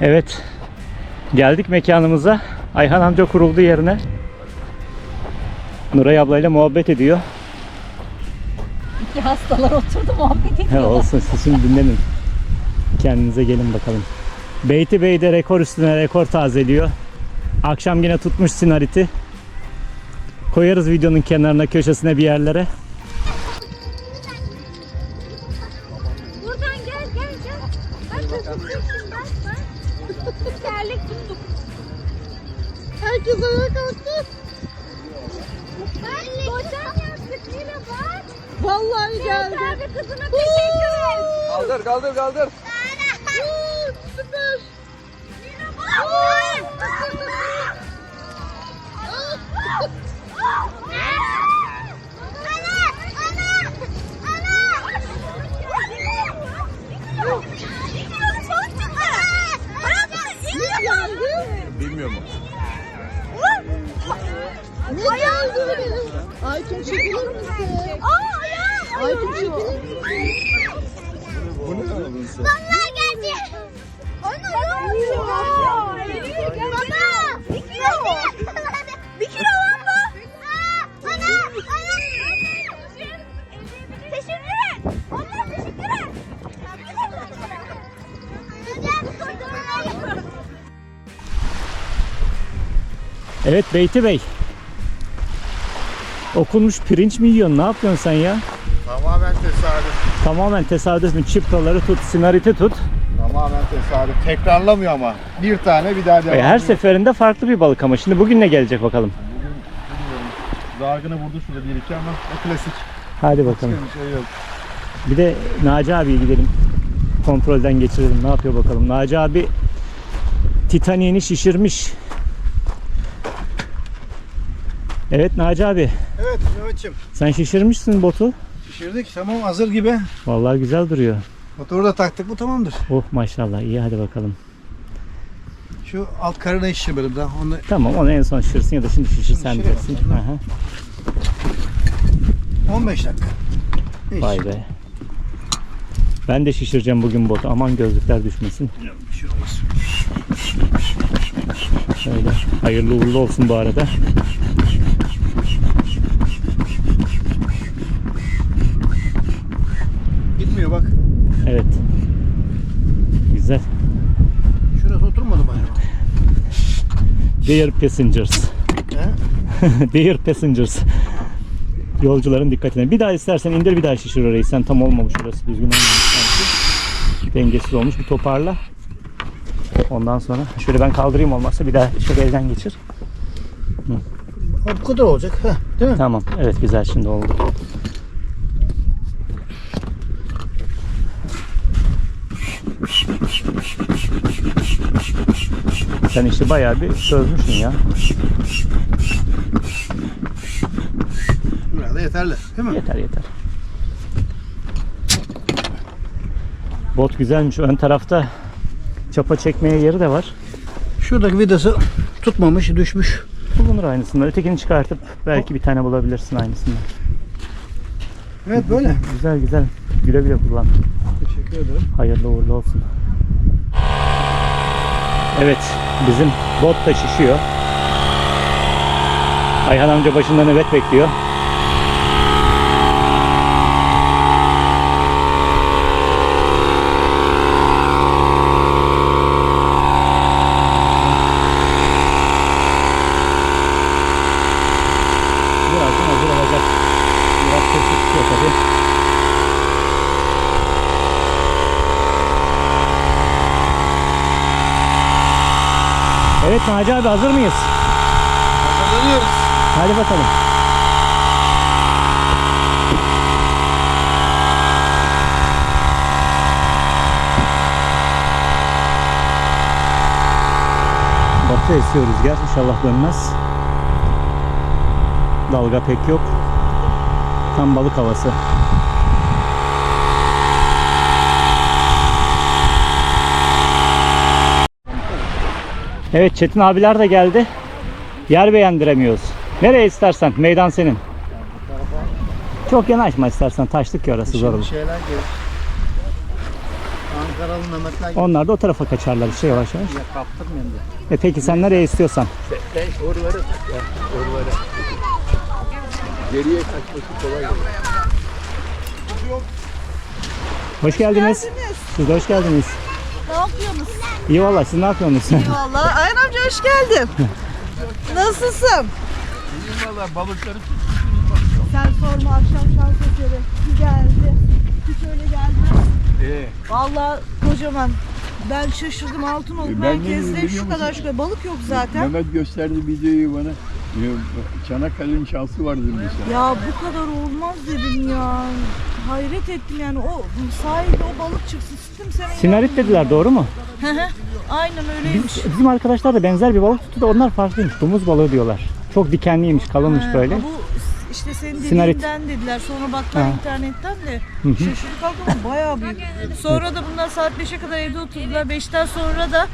Evet. Geldik mekanımıza. Ayhan amca kuruldu yerine. Nuray ablayla muhabbet ediyor. İki hastalar oturdu muhabbet He, ediyorlar. olsun siz şimdi dinlenin. Kendinize gelin bakalım. Beyti Bey de rekor üstüne rekor tazeliyor. Akşam yine tutmuş sinariti. Koyarız videonun kenarına köşesine bir yerlere. Kaldır kaldır Evet Beyti Bey. Okunmuş pirinç mi yiyorsun? Ne yapıyorsun sen ya? Tamamen tesadüf. Tamamen tesadüf mü? Çipraları tut, sinariti tut. Tamamen tesadüf. Tekrarlamıyor ama. Bir tane bir daha devam E, her ediyor. seferinde farklı bir balık ama şimdi bugün ne gelecek bakalım. Zargını vurdu şurada bir iki ama o klasik. Hadi bakalım. Bir şey yok. Bir de Naci abiye gidelim. Kontrolden geçirelim. Ne yapıyor bakalım. Naci abi Titanic'ini şişirmiş. Evet Naci abi. Evet Mehmetciğim Sen şişirmişsin botu. pişirdik tamam hazır gibi. Vallahi güzel duruyor. Motoru da taktık bu tamamdır. Oh maşallah iyi hadi bakalım. Şu alt karına şişir böyle daha. Onu Tamam onu en son şişirsin ya da şimdi şişir sen bilirsin. sonra. Aha. 15 dakika. Hiç. Vay be. Ben de şişireceğim bugün botu. Aman gözlükler düşmesin. Şöyle. Hayırlı uğurlu olsun bu arada. Gitmiyor bak. Evet. Güzel. Şurası oturmadı bana. Dear passengers. Dear passengers. Yolcuların dikkatine. Bir daha istersen indir bir daha şişir orayı. Sen tam olmamış orası. Düzgün olmamış sanki. Dengesiz olmuş. Bir toparla. Ondan sonra şöyle ben kaldırayım olmazsa bir daha şöyle elden geçir. O bu kadar olacak. Heh, değil mi? Tamam. Evet güzel şimdi oldu. Sen işte bayağı bir çözmüşsün ya. Burada yeterli. Değil mi? Yeter yeter. Bot güzelmiş. Ön tarafta çapa çekmeye yeri de var. Şuradaki vidası tutmamış, düşmüş. Bulunur aynısından. Ötekini çıkartıp belki bir tane bulabilirsin aynısından. Evet böyle. Güzel güzel. Güle güle kullan. Teşekkür ederim. Hayırlı uğurlu olsun. Evet, bizim bot da şişiyor. Ayhan amca başında nöbet bekliyor. Birazdan hazır olacak. Biraz sesi çıkıyor tabii. Evet Naci abi hazır mıyız? Hazırlanıyoruz. Hadi bakalım. Batı esiyor rüzgar. İnşallah dönmez. Dalga pek yok. Tam balık havası. Evet Çetin abiler de geldi. Yer beğendiremiyoruz. Nereye istersen meydan senin. Çok yanaşma istersen taşlık ya orası zor olur. Şeyler gelir. Ankaralı Mehmetler gibi Onlar da o tarafa kaçarlar işte yavaş yavaş. ya kaptırmayın diye. E peki sen nereye istiyorsan. Sen oraları oraları. Geriye kaçması kolay değil. Hoş geldiniz. Siz de hoş geldiniz. Ne yapıyorsunuz? İyi valla siz ne yapıyorsunuz? Vallahi Ayhan amca hoş geldin. Nasılsın? Valla balıkları Sen sorma akşam şans eseri. Bir geldi. Hiç öyle gelmez. Ee, Vallahi kocaman. Ben şaşırdım altın oldu. Ben Merkezde şu kadar şu kadar balık yok zaten. Mehmet gösterdi videoyu bana. Ya, Çanakkale'nin şansı vardır mesela. Ya bu kadar olmaz dedim ya. Hayret ettim yani o sahilde o balık çıksın sıktım seni. Sinarit dediler doğru mu? Hı hı. Aynen öyleymiş. Biz, bizim arkadaşlar da benzer bir balık tuttu da onlar farklıymış. Domuz balığı diyorlar. Çok dikenliymiş, kalınmış böyle. Bu işte senin Sinarit. dediğinden dediler. Sonra baktılar Ha. internetten de Hı hı. şaşırdık bayağı büyük. Sonra da bunlar saat 5'e kadar evde oturdular. 5'ten sonra da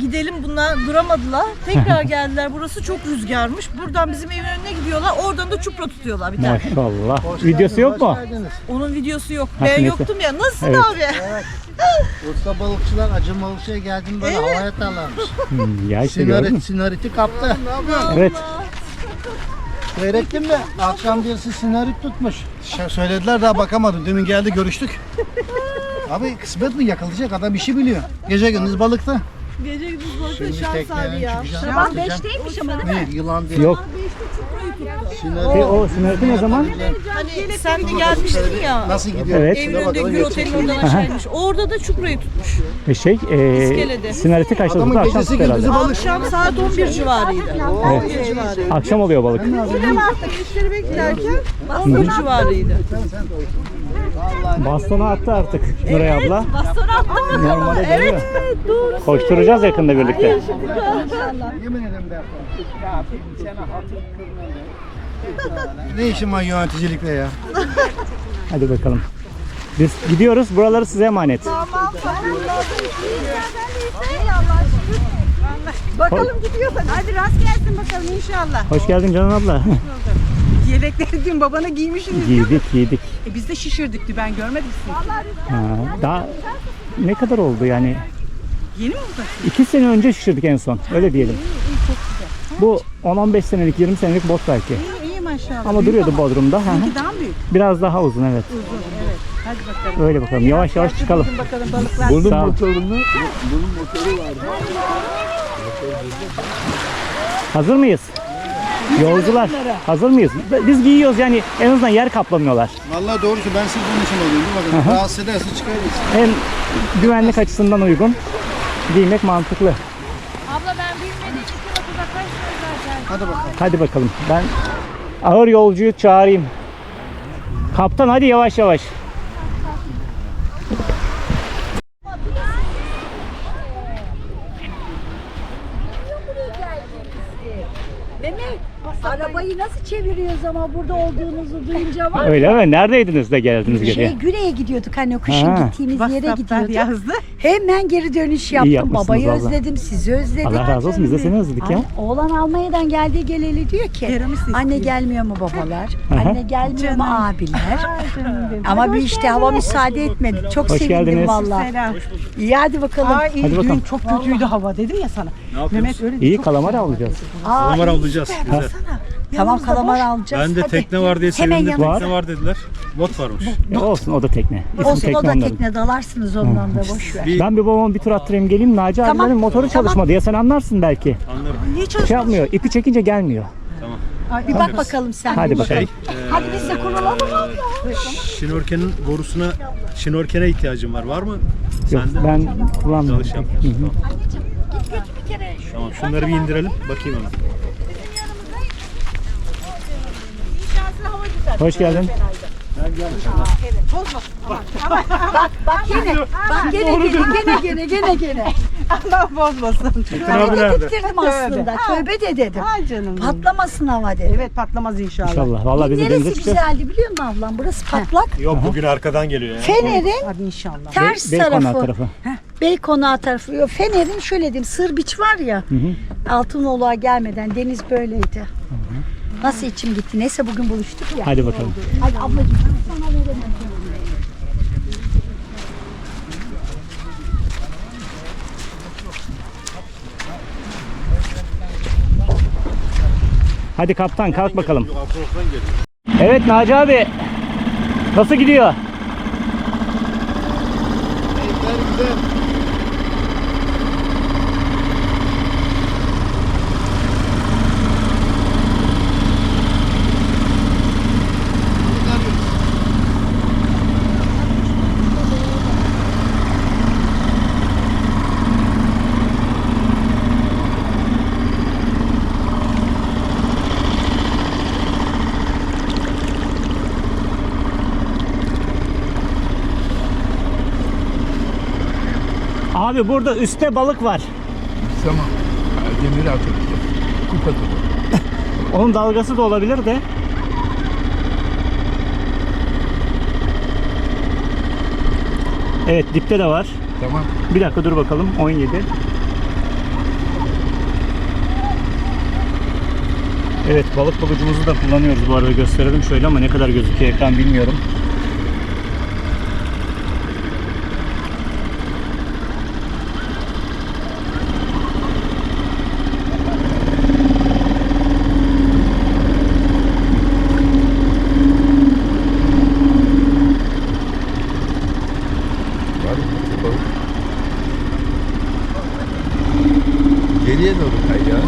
gidelim bunlar duramadılar. Tekrar geldiler. Burası çok rüzgarmış. Buradan bizim evin önüne gidiyorlar. Oradan da çupra tutuyorlar bir tane. Maşallah. Hoş Videosu yok mu? geldiniz. Onun videosu yok. Ha, ben neyse. yoktum ya. Nasılsın Evet. abi? Usta balıkçılar acı balıkçıya geldim böyle havaya tarlarmış. Hmm, ya işte gördün mü? Sinarit, sinariti kaptı. Evet. Seyrettin mi? Akşam birisi sinarit tutmuş. Ş- söylediler daha bakamadım. Demin geldi görüştük. Abi kısmet mi yakalayacak adam işi biliyor. Gece gündüz balıkta. Gece gündüz balıkta Şimdi şans tekneye abi ya. çıkacağım. Sabah. 5'teymiş ama Ne yılan değil. Yok. Sinarit. E, o sinariti ne zaman? Hani sen de gelmiştin ya. Nasıl gidiyor? Evet. Evin Şuna önünde bakalım, Gül Otel'in mi? oradan aşağı inmiş. Orada da çuprayı tutmuş. E, şey, e, İskelede. sinariti kaçta Adamın? Akşam gecesi tuttu herhalde. gündüzü balık. Akşam saat 11 civarıydı. 11 civarıydı. Akşam oluyor balık. Artık müşteri beklerken 11 civarıydı. Bastonu attı artık Nuray abla. Bastonu attım mı? Normale Evet, dönüyor. doğru. Koşturacağız yakında birlikte. Yemin ederim de Ne işin var yöneticilikle ya? Hadi bakalım. Biz gidiyoruz. Buraları size emanet. Tamam. Bakalım gidiyor. Hadi rast gelsin bakalım inşallah. Hoş geldin Canan abla. Yelekleri dün babana giymişsiniz. giydik giydik. E biz de şişirdik ben görmedim sizi. Ha, daha ne kadar oldu yani? Yeni mi oldu? İki sene önce şişirdik en son. Öyle diyelim. Bu 10-15 senelik, 20 senelik bot belki. İyi, iyi maşallah. Ama duruyordu Bodrum'da. Hı daha mı büyük? Biraz daha uzun evet. Hadi bakalım. Öyle bakalım. Yavaş yavaş çıkalım. Bakın bakalım balıklar. Bunun Sağ ol. motorunu, bunun motoru var. Hazır mıyız? Yolcular hazır mıyız? Biz giyiyoruz yani en azından yer kaplamıyorlar. Vallahi doğrusu ben siz bunun için oluyorum. Dur bakalım. Rahatsız ederse çıkarız. Hem güvenlik açısından uygun. Giymek mantıklı. Abla ben bilmediğim için uzaklaşmıyor zaten. Hadi bakalım. Hadi bakalım. Ben ağır yolcuyu çağırayım. Kaptan hadi yavaş yavaş. Mehmet, arabayı nasıl çeviriyoruz ama burada olduğunuzu duyunca var. Öyle mi? Neredeydiniz de geldiniz Şey, geriye? Güre'ye gidiyorduk hani o kışın Ha. gittiğimiz yere WhatsApp'tan gidiyorduk. yazdı. Hemen geri dönüş yaptım. yapmışsınız Babayı valla. özledim, sizi özledim. Allah razı olsun biz de seni özledik ya. Ay, Oğlan Almanya'dan geldiği geleli diyor ki Yaramız istiyor. anne gelmiyor mu babalar? Anne gelmiyor mu Canım. abiler? Ama bir işte hava müsaade etmedi. Çok Hoş sevindim geldiniz. valla. Selam. İyi hadi bakalım. Ay iyi Hadi bakalım. çok kötüydü hava dedim ya sana. Mehmet öyle İyi kalamar alacağız. Aa, Kalamar avlayacağız. Güzel. Tamam kalamar alacağız. Ben de Hadi. tekne var diye Hemen sevindim. yanımıza. Tekne var dediler. Bot varmış. E, olsun o da tekne. İsmi Olsun tekne o da onların. tekne dalarsınız ondan da boş ver. Bir Ben bir babama bir tur attırayım geleyim. Naci Tamam, abilerin motoru tamam. çalışmadı ya sen anlarsın belki. anlarım. Şey yapmıyor. ipi çekince gelmiyor. Bir bak bakalım sen. Hadi bir. bakalım. Hadi biz de kurulalım abla. Şinorkenin borusuna, şinorkene ihtiyacım var. Var mı? Yok Sende. ben kullanmıyorum. Dalış. Tamam. Tamam şunları bir indirelim. Bakayım hemen. Hoş geldin. Bak gene, bak gene gene gene gene gene gene. Allah bozmasın. Ben abi de getirdim aslında. Tövbe de dedim. Ay canım. Patlamasın hava dedim. Evet patlamaz inşallah. İnşallah. Vallahi biz de denize Neresi çıkacağız. güzeldi biliyor musun ablam? Burası patlak. Yok bugün arkadan geliyor ya. Fener'in Hadi inşallah. ters tarafı. tarafı. Beykonağı tarafı. Fener'in şöyle diyeyim Sır Biç var ya. Hı hı. Gelmeden deniz böyleydi. Hı hı. Nasıl içim gitti. Neyse bugün buluştuk ya. Hadi bakalım. Hadi ablacığım sana veremem. Hadi kaptan kalk bakalım. Evet Naci abi nasıl gidiyor? Abi burada üstte balık var. Tamam. Demiri atacağız. Kupa tutu. Onun dalgası da olabilir de. Evet dipte de var. Tamam. Bir dakika dur bakalım. 17. Evet balık bulucumuzu da kullanıyoruz bu arada gösterelim şöyle ama ne kadar gözüküyor ekran bilmiyorum. Var mı balık? Geriye doğru kay ya.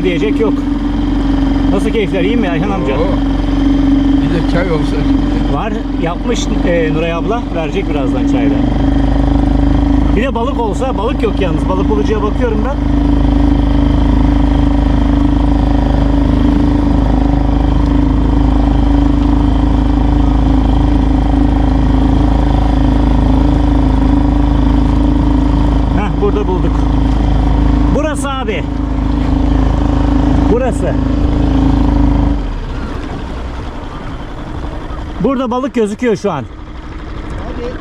Keyfine diyecek yok. Nasıl keyifler iyi mi Ayhan amca? Oo. Bir de çay olsa. Var yapmış e, Nuray abla verecek birazdan çayda. Bir de balık olsa balık yok yalnız balık bulucuya bakıyorum ben. Heh burada bulduk. Burası abi. Burası. Burada balık gözüküyor şu an. Hadi.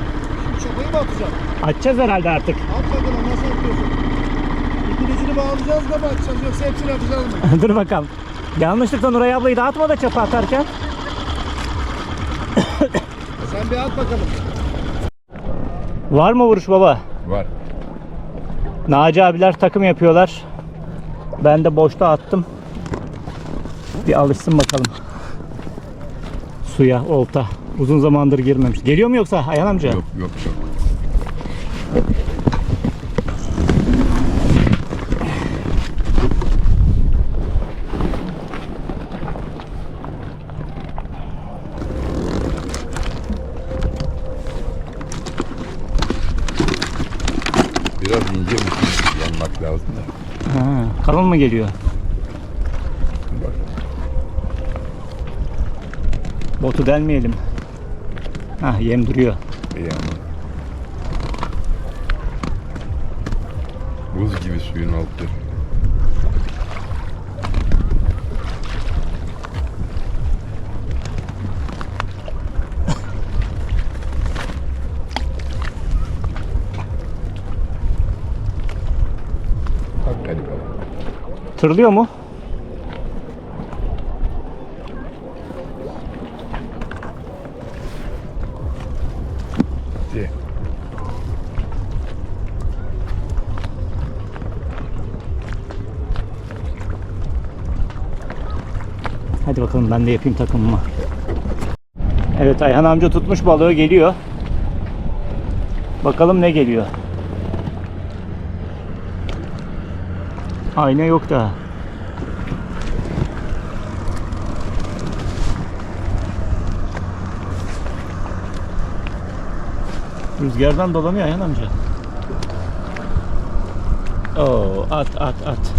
Şu çapayı mı atacağım? Açacağız herhalde artık. At bakalım nasıl atıyorsun? Ucunu bağlayacağız da mı atacağız yoksa hepsini atacağız mı? Dur bakalım. Yanlışlıkla Nuray ablayı da atma da çapa atarken. Sen bir at bakalım. Var mı vuruş baba? Var. Naci abiler takım yapıyorlar. Ben de boşta attım. Bir alışsın bakalım. Suya, olta. Uzun zamandır girmemiş. Geliyor mu yoksa Ayhan amca? Yok yok yok. Biraz ince bir şey yanmak lazım da. Ha, kalın mı geliyor? Bak. Botu delmeyelim. Ha, yem duruyor. İyi ama. Buz gibi suyun altı. Tırlıyor mu? Diye. Hadi bakalım ben de yapayım takımımı. Evet Ayhan amca tutmuş balığı geliyor. Bakalım ne geliyor. Ayna yok daha. Rüzgardan dolanıyor Ayhan amca. Oo, at at at.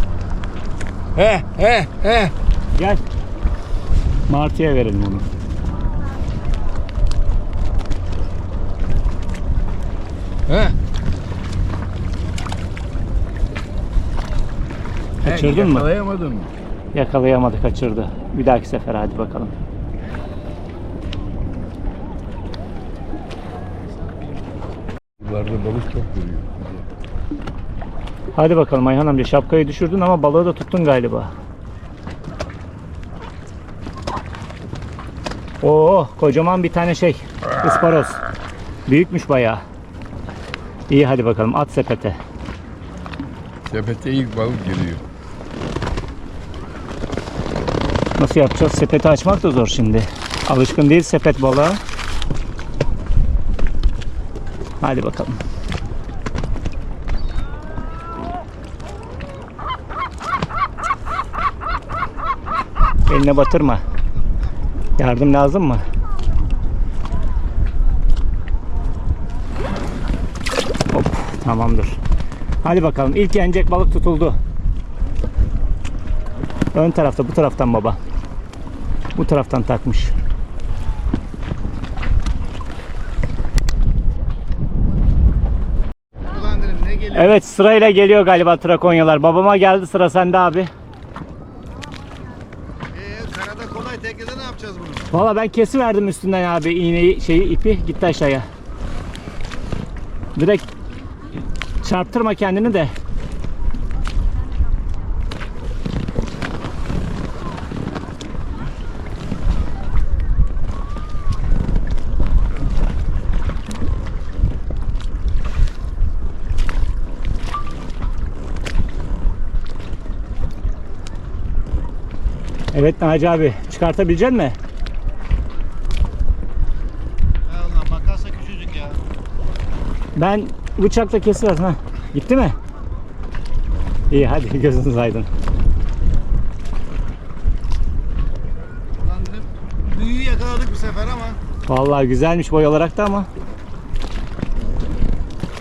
He he he. Gel. Martıya verelim onu. He. Kaçırdın mı? Yakalayamadın mı? Yakalayamadı, kaçırdı. Bir dahaki sefer hadi bakalım. Buralarda balık çok duruyor. Hadi bakalım Ayhan amca şapkayı düşürdün ama balığı da tuttun galiba. Oo kocaman bir tane şey ısparoz. Büyükmüş bayağı. İyi hadi bakalım at sepete. Sepete ilk balık geliyor. Nasıl yapacağız? Sepeti açmak da zor şimdi. Alışkın değil sepet balığa. Hadi bakalım. Eline batırma. Yardım lazım mı? Hop, tamamdır. Hadi bakalım. İlk yenecek balık tutuldu. Ön tarafta, bu taraftan baba. Bu taraftan takmış. Ulan dedim ne geliyor? Evet sırayla geliyor galiba Trakonyalar. Babama geldi sıra sende abi. Ee, karada kolay teknede ne yapacağız bunu? Valla ben kesiverdim üstünden abi iğneyi şeyi ipi gitti aşağıya. Direkt çarptırma kendini de. Evet Naci abi çıkartabilecek mi? Ha ulan makasa küçücük ya. Ben bıçakla kesiverdim ha. Gitti mi? İyi hadi gözünüz aydın. Ulan büyüğü yakaladık bu sefer ama Vallahi güzelmiş boy olarak da ama.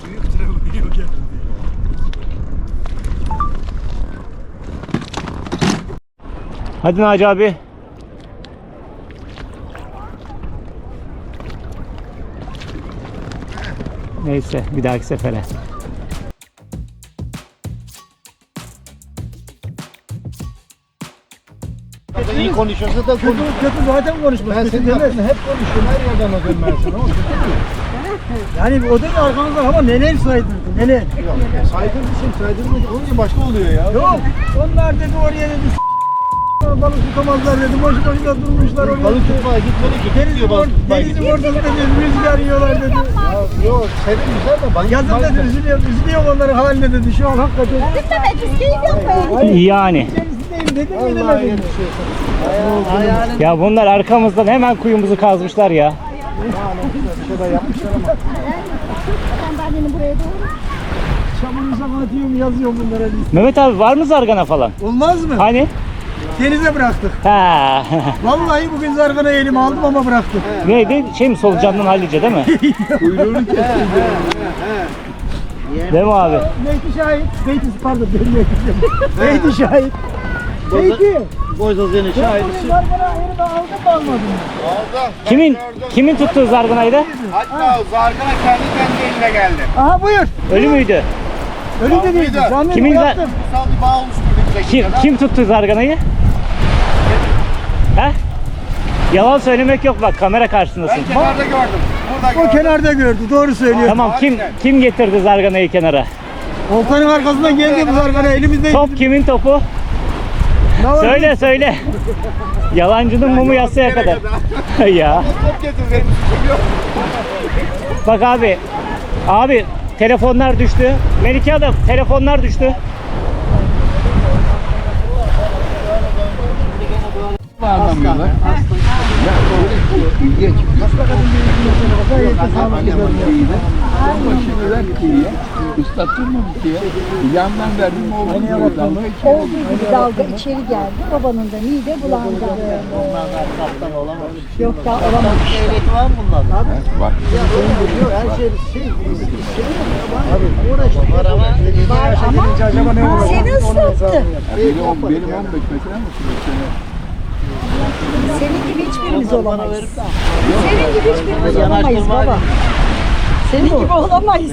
büyük tarafı yok ya. Hadi Naci abi. Neyse bir dahaki sefere. İyi konuşuyorsa da kötü, kötü zaten konuşmaz. Ben senin hakkında hep konuşuyorum. Her yerden alıyorum ben sana. Yani o da arkamızdan ama neler saydırdı, neler? Yok, saydırmışım, saydırmışım. Olunca başka oluyor ya. Yok, onlar dedi oraya dedi balık tutamazlar dedi. Boşu boşuna durmuşlar oraya. Balık tutmaya gitmedi ki. Denizin, or denizin ortasında dedi, rüzgar yiyorlar dedi. Ya, yok, senin güzel de balık Yazın dedi, üzülüyor, üzülüyor onların haline dedi. Şu an hakikaten. Yani. İçerisindeyim dedim mi demedim. Ya bunlar arkamızdan hemen kuyumuzu kazmışlar ya. Çamurumuza atıyorum yazıyorum bunlara. Mehmet abi var mı zargana falan? Olmaz mı? Hani? Denize bıraktık. Ha. Vallahi bugün zargana elime aldım ama bıraktık. Neydi? Şey mi solucandan hallice değil mi? Kuyruğunu kestim. Değil mi abi? Beyti şahit. Beyti pardon benim Beyti. Beyti şahit. Beyti. Boyzazının Bugün zargana elime aldım mı almadım mı? Kimin kimin tuttuğu zarganaydı? Hatta zargana kendi kendi eline geldi. Aha buyur. Ölü müydü? Öyle de değildi. Canlı Kimin zar- bıraktım. Kutsal bir bağ oluştu bir Kim, kim tuttu zarganayı? He? Yalan söylemek yok bak kamera karşısındasın. Ben kenarda gördüm. Burada O gördüm. kenarda gördü. Doğru söylüyor. Tamam kim kim getirdi zarganayı kenara? Oltanın arkasından geldi bu zargana elimizde. Top kimin topu? Ne var? Söyle söyle. Yalancının mumu yatsıya kadar. ya. Bak abi. Abi telefonlar düştü. Melike Hanım telefonlar düştü. Anlamıyorlar. İlginç. Başını ver ki Islattırmamış ya. Yandan verdim içeri Olduğu gibi dalga içeri geldi. Babanın da mide bulandı. Onlardan kaptan olamamış. Yok daha olamamış. Devleti var mı bunlarda? Var. Yok her şey şey. Abi uğraştı. Var ama. Var ama acaba ne olur? seni ıslattı. Benim 15 metre mi? Senin gibi hiçbirimiz olamayız. Senin gibi hiçbirimiz olamayız baba. Senin gibi olamayız.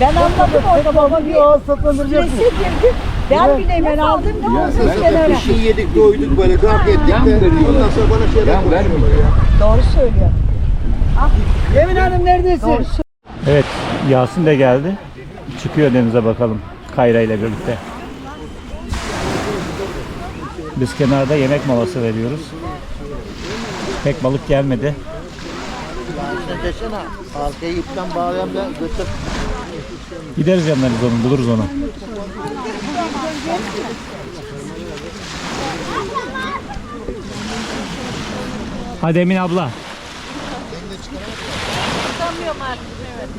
Ben anladım orada baba bir ağız tatlandıracaksın. strese girdi. Ben bile hemen aldım. Ne olsun sen öyle. Bir şey yedik doyduk böyle kalk ettik de. Ondan sonra bana şeyler Yan konuşuyorlar vermiyor. ya. Doğru söylüyor. Yemin Hanım neredesin? Evet Yasin de geldi. Çıkıyor denize bakalım. Kayra ile birlikte. Biz kenarda yemek molası veriyoruz. Pek balık gelmedi. İşte desene. Arkayı ipten bağlayan da götür. Gideriz yanlarız onu, buluruz onu. Hadi Emin abla.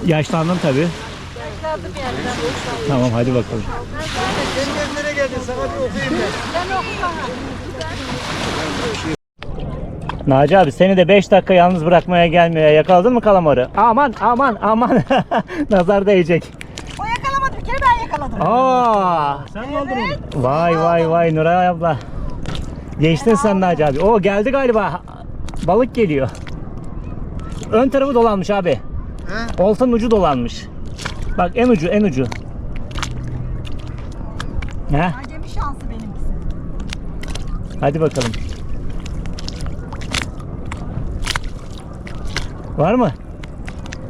Yaşlandın tabii. Ben boşandım. Tamam hadi bakalım. Sen nereye geldin? Sana bir okuyayım ben. Ben okumam. Naci abi seni de 5 dakika yalnız bırakmaya gelmiyor. Yakaladın mı kalamarı? Aman aman aman. Nazar değecek. O yakalamadı bir kere ben yakaladım. Aa! Sen mi aldın onu? Vay vay vay Nuray abla. Geçtin sen Naci abi. O geldi galiba. Balık geliyor. Ön tarafı dolanmış abi. He? Oltanın ucu dolanmış. Bak en ucu en ucu. Heh, Acemi şansı benimkisi. hadi bakalım. Var mı?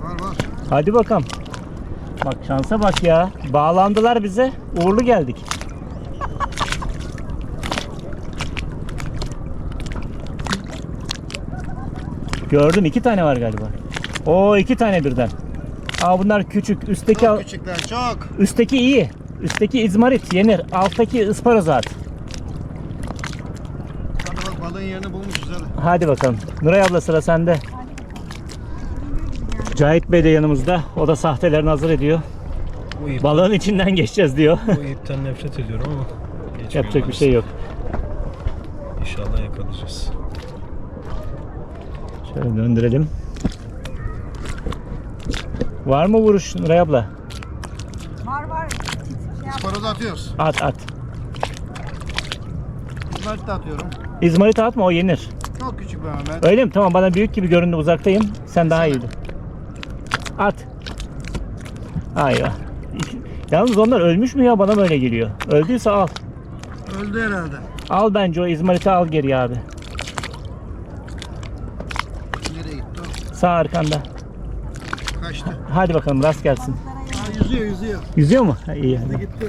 Var var. Hadi bakalım. Bak şansa bak ya. Bağlandılar bize. Uğurlu geldik. Gördüm iki tane var galiba. O iki tane birden. Aa bunlar küçük. Üstteki al- Küçükler çok. üstteki iyi. Üstteki izmarit yenir. Alttaki ısparazat. Hadi bak balığın yerini bulmuşuz hadi. Hadi bakalım. Nuray abla sıra sende. Cahit Bey de yanımızda. O da sahtelerini hazır ediyor. Bu, Balığın içinden geçeceğiz diyor. bu ipten nefret ediyorum ama geçmiyor Yapacak bir maalesef. şey yok. İnşallah yakalayacağız. Şöyle döndürelim. Var mı vuruş Nuray abla? Var var. Ispanozu atıyoruz. At at. Da atıyorum. İzmarit atma o yenir. Çok küçük bir Mehmet. Öyle mi? Tamam bana büyük gibi göründü uzaktayım. Sen daha iyiydi. At. Ayva. Yalnız onlar ölmüş mü ya bana böyle geliyor. Öldüyse al. Öldü herhalde. Al bence o İzmarit'i al geri abi. Nereye gitti o? Sağ arkanda. Kaçtı. Hadi bakalım rast gelsin. Ha, yüzüyor yüzüyor. Yüzüyor mu? Ha, iyi hadi. Gitti.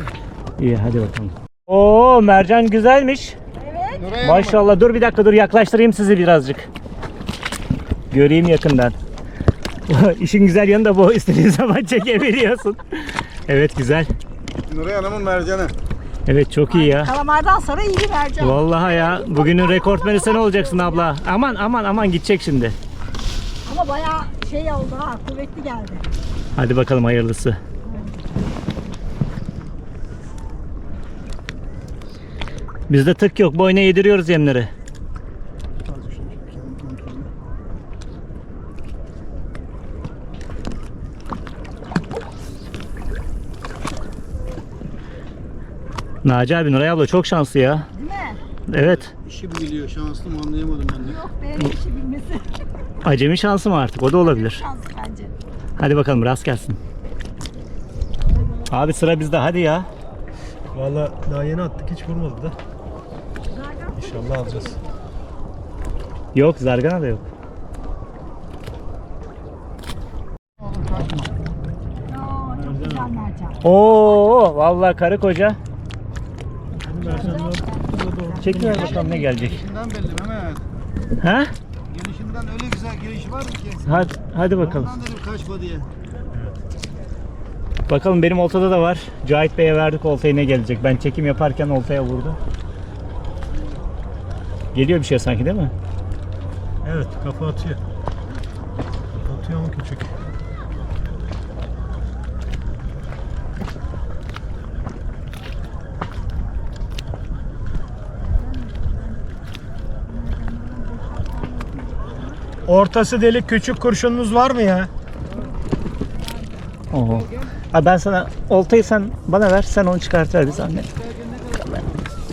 İyi hadi bakalım. Oo mercan güzelmiş. Nuray'a Maşallah dur bir dakika dur yaklaştırayım sizi birazcık. Göreyim yakından. İşin güzel yanı da bu. İstediğin zaman çekebiliyorsun. Evet güzel. Nuray Hanım'ın mercanı. Evet çok iyi ya. Kalamardan sonra iyi vereceğim. Vallahi ya. Bugünün rekortmeni sen olacaksın abla. Aman aman aman gidecek şimdi. Ama bayağı şey oldu ha. Kuvvetli geldi. Hadi bakalım hayırlısı. Bizde tık yok. Boyuna yediriyoruz yemleri. Naci abi Nuray abla çok şanslı ya. Değil mi? Evet. İşi biliyor şanslı mı anlayamadım ben de. Yok be işi bilmesi. Acemi şansı mı artık? O da olabilir. Şans bence. Hadi bakalım rast gelsin. Abi sıra bizde hadi ya. Valla daha yeni attık hiç vurmadı da. İnşallah alacağız. Yok zargana da yok. Oo vallahi karı koca. Çekin bakalım ne gelecek. Belli Mehmet. Ha? Gelişinden öyle güzel gelişi var mı ki? Hadi, hadi bakalım. Ondan dedim kaçma diye. Bakalım benim oltada da var. Cahit Bey'e verdik oltayı ne gelecek. Ben çekim yaparken oltaya vurdu. Geliyor bir şey sanki değil mi? Evet kafa atıyor. Kafa atıyor ama küçük. Ortası delik küçük kurşununuz var mı ya? Oo. Ha ben sana oltayı sen bana ver sen onu çıkartır bir zahmet.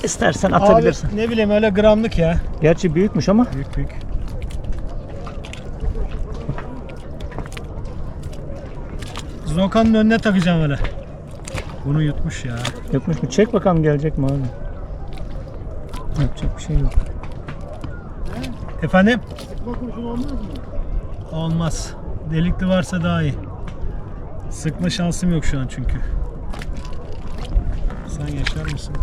İstersen atabilirsin. Abi ne bileyim öyle gramlık ya. Gerçi büyükmüş ama. Büyük büyük. Zokanın önüne takacağım öyle. Bunu yutmuş ya. Yokmuş mu? Çek bakalım gelecek mi abi? Yapacak bir şey yok. Efendim? Sıkma kurşun olmaz mı? Olmaz. Delikli varsa daha iyi. Sıkma şansım yok şu an çünkü. Sen yaşar mısın?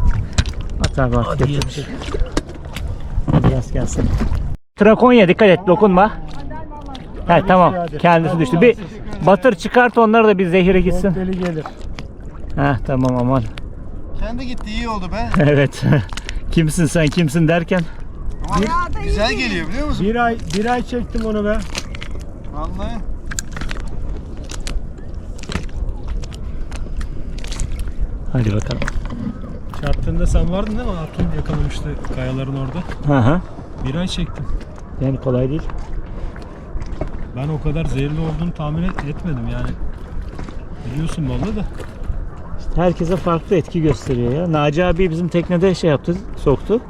At abi at. Hadi yok. Hadi yaz gelsin. Trakonya dikkat et dokunma. He tamam kendisi düştü. Bir batır çıkart onları da bir zehire gitsin. Deli gelir. Heh tamam aman. Kendi gitti iyi oldu be. evet. kimsin sen kimsin derken. Güzel geliyor biliyor musun? Bir ay bir ay çektim onu be. Vallahi. Hadi bakalım. Çarptığında sen vardın değil mi? Atun yakalamıştı kayaların orada. Hı hı. Bir ay çektim. Yani kolay değil. Ben o kadar zehirli olduğunu tahmin et- etmedim yani. Biliyorsun balığı da. Herkese farklı etki gösteriyor ya. Naci abi bizim teknede şey yaptı, soktu.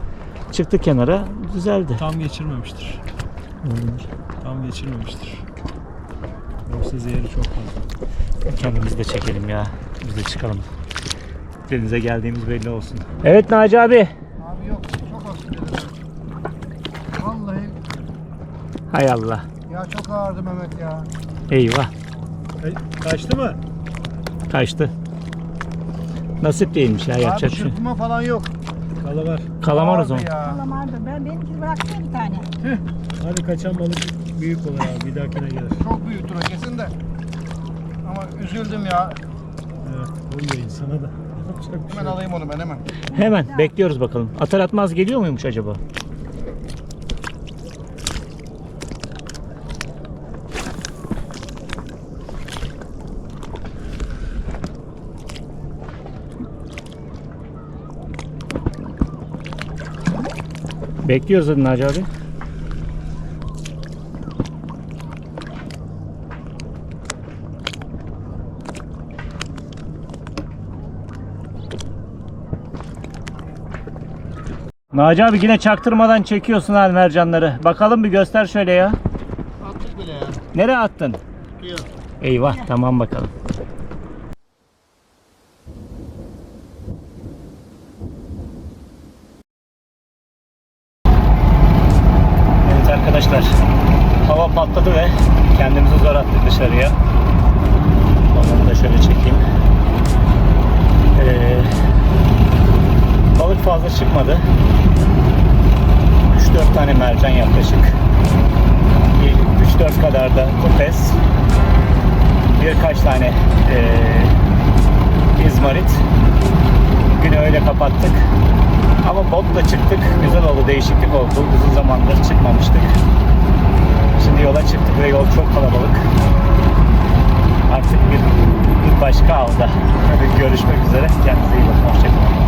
Çıktı kenara, düzeldi. Tam geçirmemiştir. Tam geçirmemiştir. Yoksa zehri çok fazla. Kendimizi de çekelim ya. Biz de çıkalım. Denize geldiğimiz belli olsun. Evet Naci abi. Abi yok çok dedim. Vallahi Hay Allah. ya çok ağırdı Mehmet ya. Eyvah. Kaçtı mı? Kaçtı. Nasip değilmiş ya yapacak Abi bir şey. çırpma falan yok. Kala var. Kalamar o zaman. ya. Kalamardı. Ben benimkini bıraktım bir tane. Hadi kaçan balık büyük olur abi. Bir dahakine gelir. Çok büyüktür o kesin de. Ama üzüldüm ya. Evet. Oluyor insana da. Yapacak bir şey Hemen yok. alayım onu ben hemen. Hemen bekliyoruz bakalım. Atar atmaz geliyor muymuş acaba? Bekliyoruz hadi Naci abi. Naci abi yine çaktırmadan çekiyorsun ha mercanları. Bakalım bir göster şöyle ya. Attık bile ya. Nereye attın? Yok. Eyvah tamam bakalım. Evet arkadaşlar hava patladı ve kendimizi zor attık dışarıya. Onları da şöyle çekeyim. Ee, balık fazla çıkmadı. 3-4 tane mercan yaklaşık. 3-4 kadar da kupes birkaç tane eee izmarit. Günü öyle kapattık. Ama botla çıktık. Güzel oldu. Değişiklik oldu. Uzun zamandır çıkmamıştık. Şimdi yola çıktık ve yol çok kalabalık. Artık bir, bir başka avda. Görüşmek üzere. Kendinize iyi bakın. Hoşçakalın.